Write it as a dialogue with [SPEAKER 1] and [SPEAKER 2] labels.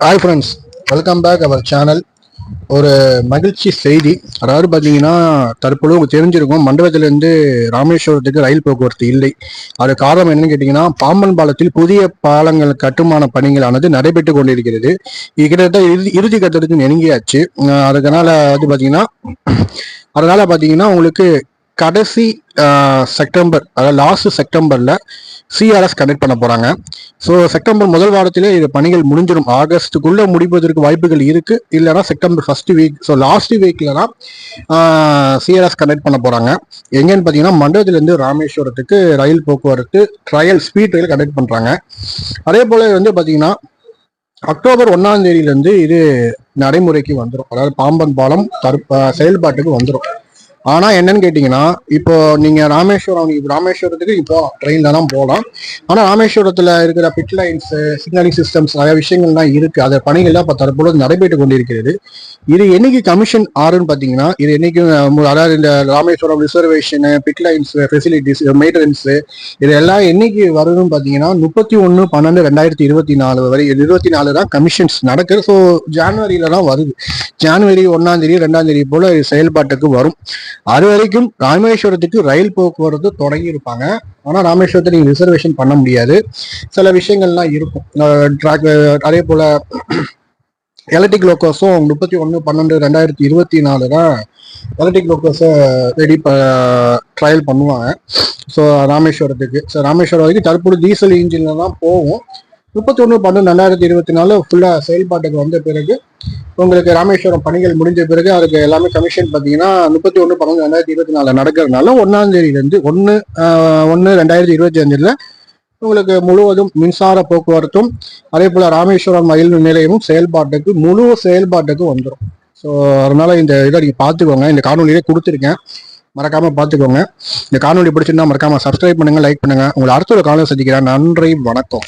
[SPEAKER 1] Hi friends welcome back our channel ஒரு மகிழ்ச்சி செய்தி. அதாவது பார்த்தீங்கன்னா தற்பொழுது உங்களுக்கு தெரிஞ்சிருக்கும் மண்டபத்திலிருந்து ராமேஸ்வரத்துக்கு ரயில் போக்குவரத்து இல்லை. அது காரணம் என்னன்னு கேட்டிங்கன்னா பாம்பன் பாலத்தில் புதிய பாலங்கள் கட்டுமான பணிகளானது நடைபெற்று கொண்டிருக்கிறது. இது கிட்டத்தட்ட இறுதி இறுதி கட்டத்துக்கு நெருங்கியாச்சு. அஹ் அதுக்கனால வந்து பார்த்தீங்கன்னா அதனால பார்த்தீங்கன்னா உங்களுக்கு கடைசி செப்டம்பர் அதாவது லாஸ்ட் செப்டம்பரில் சிஆர்எஸ் கனெக்ட் பண்ண போகிறாங்க ஸோ செப்டம்பர் முதல் வாரத்திலே இது பணிகள் முடிஞ்சிடும். ஆகஸ்ட்டுக்குள்ளே முடிப்பதற்கு வாய்ப்புகள் இருக்குது இல்லைன்னா September first week so last வீக்கில் தான் சிஆர்எஸ் கனெக்ட் பண்ண போகிறாங்க எங்கேன்னு பார்த்தீங்கன்னா மண்டபத்திலேருந்து ராமேஸ்வரத்துக்கு ரயில் போக்குவரத்து ட்ரையல் ஸ்பீட் ரயில் கனெக்ட் பண்ணுறாங்க அதே போல் வந்து பார்த்தீங்கன்னா அக்டோபர் ஒன்றாம் தேதியிலேருந்து இது நடைமுறைக்கு வந்துடும் அதாவது பாம்பன் பாலம் தரு செயல்பாட்டுக்கு வந்துடும் ஆனால் என்னன்னு கேட்டிங்கன்னா இப்போ நீங்கள் ராமேஸ்வரம் ராமேஸ்வரத்துக்கு இப்போ ட்ரெயினில் தான் போகலாம். ஆனால் ராமேஸ்வரத்தில் இருக்கிற பிட் லைன்ஸு சிக்னலிங் சிஸ்டம்ஸ் நிறைய விஷயங்கள்லாம் இருக்குது அதை பணிகள்லாம் இப்போ தற்பொழுது நடைபெற்று கொண்டிருக்கிறது. இது என்னைக்கு கமிஷன் ஆறுன்னு பார்த்தீங்கன்னா இது என்னைக்கு அதாவது இந்த Rameswaram reservation pit lines facilities maintenance இது எல்லாம் என்னைக்கு வருதுன்னு பார்த்தீங்கன்னா முப்பத்தி ஒன்று பன்னெண்டு ரெண்டாயிரத்தி இருபத்தி நாலு வரை இருபத்தி நாலு தான் கமிஷன்ஸ் நடக்குது. ஸோ ஜான்வரியில தான் வருது. ஜான்வரி ஒன்னாம் தேதி ரெண்டாம் தேதி போல செயல்பாட்டுக்கு வரும். அது வரைக்கும் ராமேஸ்வரத்துக்கு ரயில் போக்குவரத்து தொடங்கி இருப்பாங்க. ஆனா ராமேஸ்வரத்தை நீங்க ரிசர்வேஷன் பண்ண முடியாது. சில விஷயங்கள்லாம் இருக்கும். ட்ராக் அதே போல எலக்ட்ரிக் லோக்கோஸும் முப்பத்தி ஒன்று பன்னெண்டு ரெண்டாயிரத்தி இருபத்தி நாலு தான் எலக்ட்ரிக் லோக்கோஸை ரெடி ட்ரையல் பண்ணுவாங்க. ஸோ ராமேஸ்வரத்துக்கு. ஸோ ராமேஸ்வரம் வரைக்கும் தற்போது டீசல் இன்ஜின்ல தான் போகும். முப்பத்தி ஒன்று பன்னெண்டு ரெண்டாயிரத்தி இருபத்தி நாலு ஃபுல்லாக செயல்பாட்டுக்கு வந்த பிறகு உங்களுக்கு ராமேஸ்வரம் பணிகள் முடிஞ்ச பிறகு அதுக்கு எல்லாமே கமிஷன் பார்த்தீங்கன்னா முப்பத்தி ஒன்று பன்னெண்டு ரெண்டாயிரத்தி இருபத்தி நாலு நடக்கிறதுனால ஒன்றாம் தேதியிலேருந்து ஒன்று ஒன்று ரெண்டாயிரத்தி இருபத்தி அஞ்சில் உங்களுக்கு முழுவதும் மின்சார போக்குவரத்தும் அதே போல் ராமேஸ்வரம் ரயில் நிலையமும் செயல்பாட்டுக்கு முழு செயல்பாட்டுக்கு வந்துடும் ஸோ அதனால இந்த இதை நீங்கள் பார்த்துக்கோங்க. இந்த காணொலியிலே கொடுத்துருக்கேன். மறக்காம பார்த்துக்கோங்க. இந்த காணொலி பிடிச்சிருந்தா மறக்காம சப்ஸ்கிரைப் பண்ணுங்க லைக் பண்ணுங்க. உங்களை அடுத்த ஒரு காணொலி சந்திக்கிறேன். நன்றி வணக்கம்.